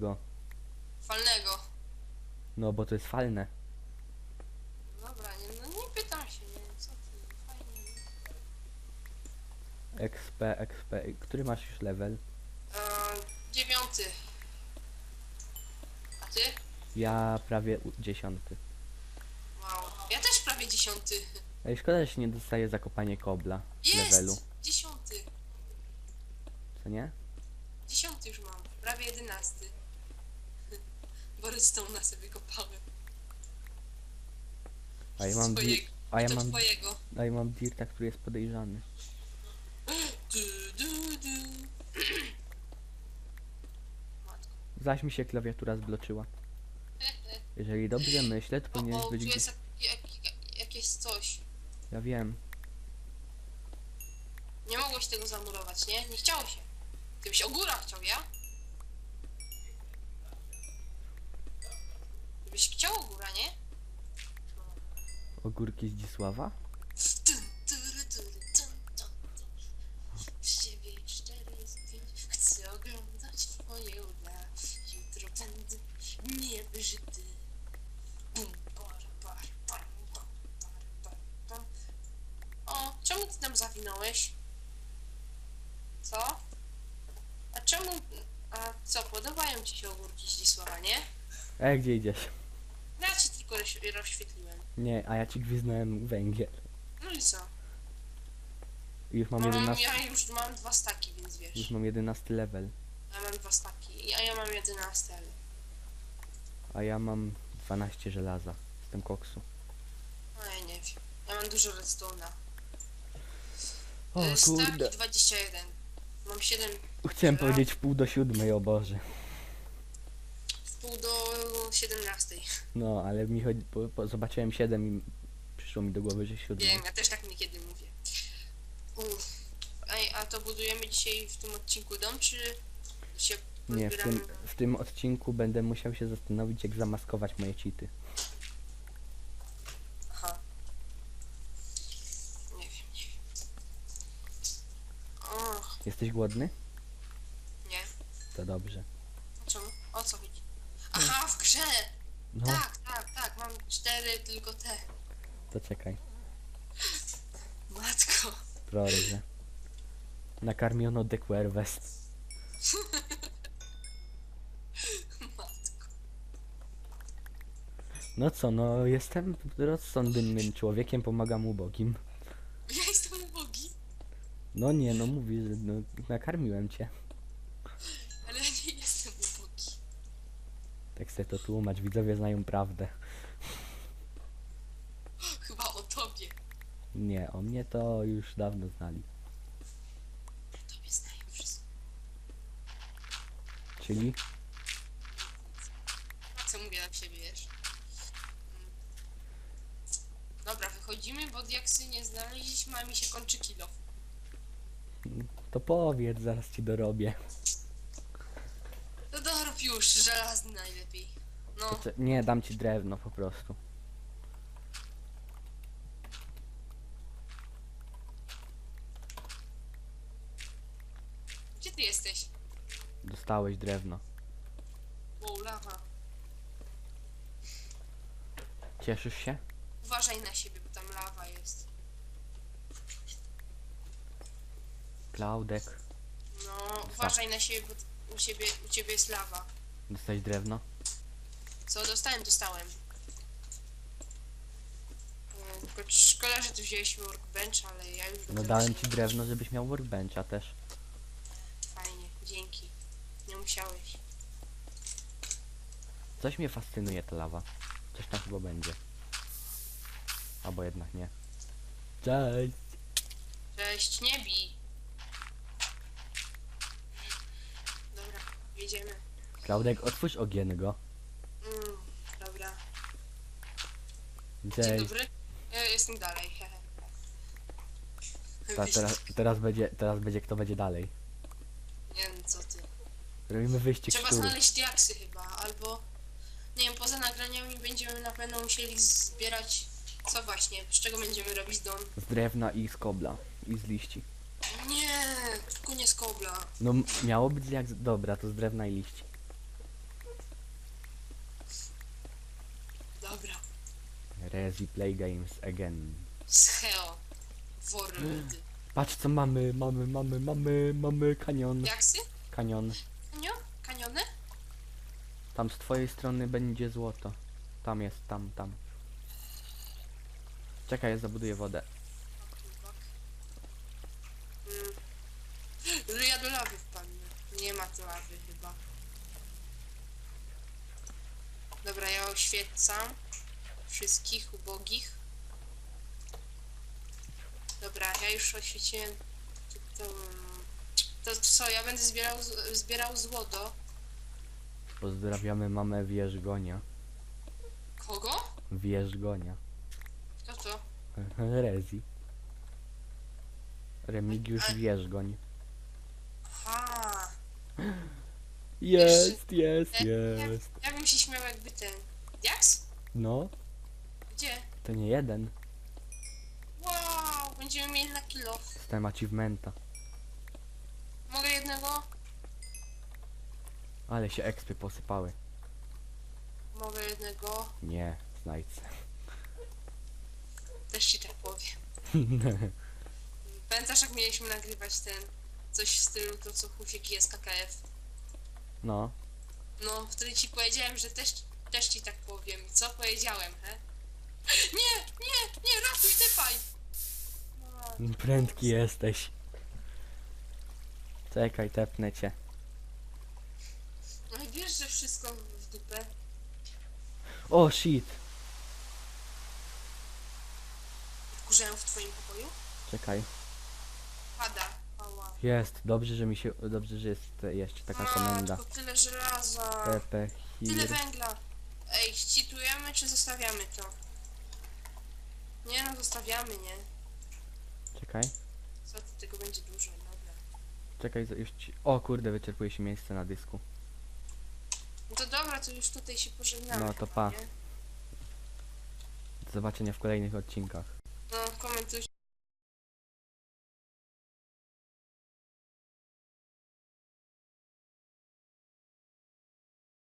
go. Falnego. No bo to jest falne. Dobra, nie, no nie pytam się, nie, co ty, fajnie. XP, XP. Który masz już level? Eee, dziewiąty. A ty? Ja prawie u- dziesiąty. Wow. Ja też prawie dziesiąty. Ej, szkoda, że się nie dostaje zakopanie kobla Jest! levelu. Dziesiąty. Co nie? Dziesiąty już mam. Prawie jedenasty. Tą na sobie kopałem. A ja mam, di- Twojego. a ja to mam, twojego. a ja mam dirta, który jest podejrzany. Du, du, du. Matko. Zaś mi się klawiatura zbloczyła. Jeżeli dobrze myślę, to O, powinieneś o, tu być... gdzieś- jest jak, jak, jakieś coś. Ja wiem. Nie mogłeś tego zamurować, nie? Nie chciało się. Gdybyś o górach chciał, ja? Gdybyś chciał o góra, nie? Ogórki Zdzisława? Tun, tury, tury, tun, tun, tun. W siebie szczery jest pięć. Chcę oglądać twoje uda. Jutro będę niewyżyty. Bum, bar, bar, bar, bar, bar, bar, bar. O, czemu ty tam zawinąłeś? Co? A czemu... A co, podobają ci się ogórki Zdzisława, nie? E, gdzie idziesz? Ja ci tylko roz- rozświetliłem. Nie, a ja ci gwiznąłem węgiel. No i co? I już mam No, 11, ja już mam dwa staki, więc wiesz. już mam 11 level. Ja mam dwa staki, a ja mam 11, ale... A ja mam 12 żelaza. Jestem koksu. No ja nie wiem. Ja mam dużo redstone'a. O Y, kurde. Staki 21. Mam 7 Chciałem powiedzieć w pół do siódmej, o Boże. Pół do 17. No, ale mi chodzi, po, po, zobaczyłem 7 i przyszło mi do głowy, że 7. Wiem, ja też tak niekiedy mówię. Uff. Ej, a to budujemy dzisiaj w tym odcinku dom, czy się Nie, w tym, w tym odcinku będę musiał się zastanowić, jak zamaskować moje cheaty. Aha. Nie wiem, nie wiem. Och, Jesteś głodny? nie. To dobrze. Czemu? O co chodzi? Aha, w grze! No, Tak, tak, tak, mam cztery tylko te. to czekaj. Matko. Proszę. Nakarmiono The Quervest. Matko. No co, no jestem rozsądnym człowiekiem, pomagam ubogim. Ja jestem ubogi, No nie, no mówi, że no, nakarmiłem cię. ale ja nie jestem ubogi. Tak sobie to tłumacz, widzowie znają prawdę. Chyba o tobie. Nie, o mnie to już dawno znali. Tobie znają wszystko. Czyli? Co mówię na siebie, wiesz? Mm. Dobra, wychodzimy, bo diaksy nie znaleźliśmy, a mi się kończy kilo. To powiedz, zaraz ci dorobię. Już, żelazny najlepiej. No, To, nie, dam ci drewno po prostu. gdzie ty jesteś? Dostałeś drewno. Wow, lawa. Cieszysz się? Uważaj na siebie, bo tam lawa jest. Klaudek. No, uważaj na siebie, bo u ciebie, u ciebie jest lawa. Dostałeś drewno? Co dostałem, dostałem. Tylko szkoda, że tu wzięliśmy workbench, ale ja już No dałem ci drewno, żebyś miał workbencha też. Fajnie, dzięki. Nie musiałeś. Coś mnie fascynuje ta lawa. Coś tam chyba będzie. Albo jednak nie. Cześć! Cześć, nie bij. Dobra, jedziemy. Klaudek, otwórz ogiennego. Mm, dobra. Dzień Cześć. dobry. Ja jestem dalej, hehe. Ta, teraz, teraz będzie, teraz będzie kto będzie dalej. Nie wiem co ty. Robimy wyścig Trzeba szczurów. znaleźć diaksy chyba, albo... Nie wiem, poza nagraniami będziemy na pewno musieli zbierać... Co właśnie? Z czego będziemy robić dom? Z drewna i z kobla. I z liści. Nie, tylko nie z kobla. No m- miało być jak... z- Dobra, to z drewna i liści. Rezi Play Games again. Scheo. World. Patrz co mamy, mamy, mamy, mamy, mamy kanion. Jaksy? Kanion. Kanio? Kaniony? Tam z twojej strony będzie złoto. Tam jest, tam, tam. Czekaj, ja zabuduję wodę. Kurwa. Mm. Że ja do lawy wpadnę. Nie ma tu lawy chyba. Dobra, ja oświecam wszystkich ubogich. Dobra, ja już oświeciłem. To, to, co, ja będę zbierał, zbierał złoto. Pozdrawiamy mamę Wierzgonia. Kogo? Wierzgonia. Kto to? Rezi. Remigiusz Wierzgoń. Aha. Jest, jest, jest. Ja, ja bym się śmiał jakby ten. Jaks? No, Gdzie? to nie jeden. Wow, będziemy mieli na kilo. System achievementa. Mogę jednego? Ale się ekspy posypały. Mogę jednego. Nie, znajdź. Też ci tak powiem. Pamiętasz jak mieliśmy nagrywać ten coś w stylu to co Husiek jest KKF? No, No, wtedy ci powiedziałem, że też, też ci tak powiem. Co powiedziałem, he? Prędki jesteś. Czekaj, tepnę cię. No i wiesz, że wszystko w dupę. O, shit. Wkurzają w twoim pokoju? Czekaj. Pada. Jest, dobrze, że mi się, dobrze, że jest e, jeszcze taka komenda. Matko, tyle żelaza. Pepe, Tyle hir. węgla. Ej, cheatujemy czy zostawiamy to? Nie no, zostawiamy, nie? Czekaj, Co ty, tego będzie dużo, dobra. czekaj, już ci... O kurde, wyczerpuje się miejsce na dysku. No to dobra, to już tutaj się pożegnamy. No to chyba, pa. nie? Do zobaczenia w kolejnych odcinkach. No, komentujcie.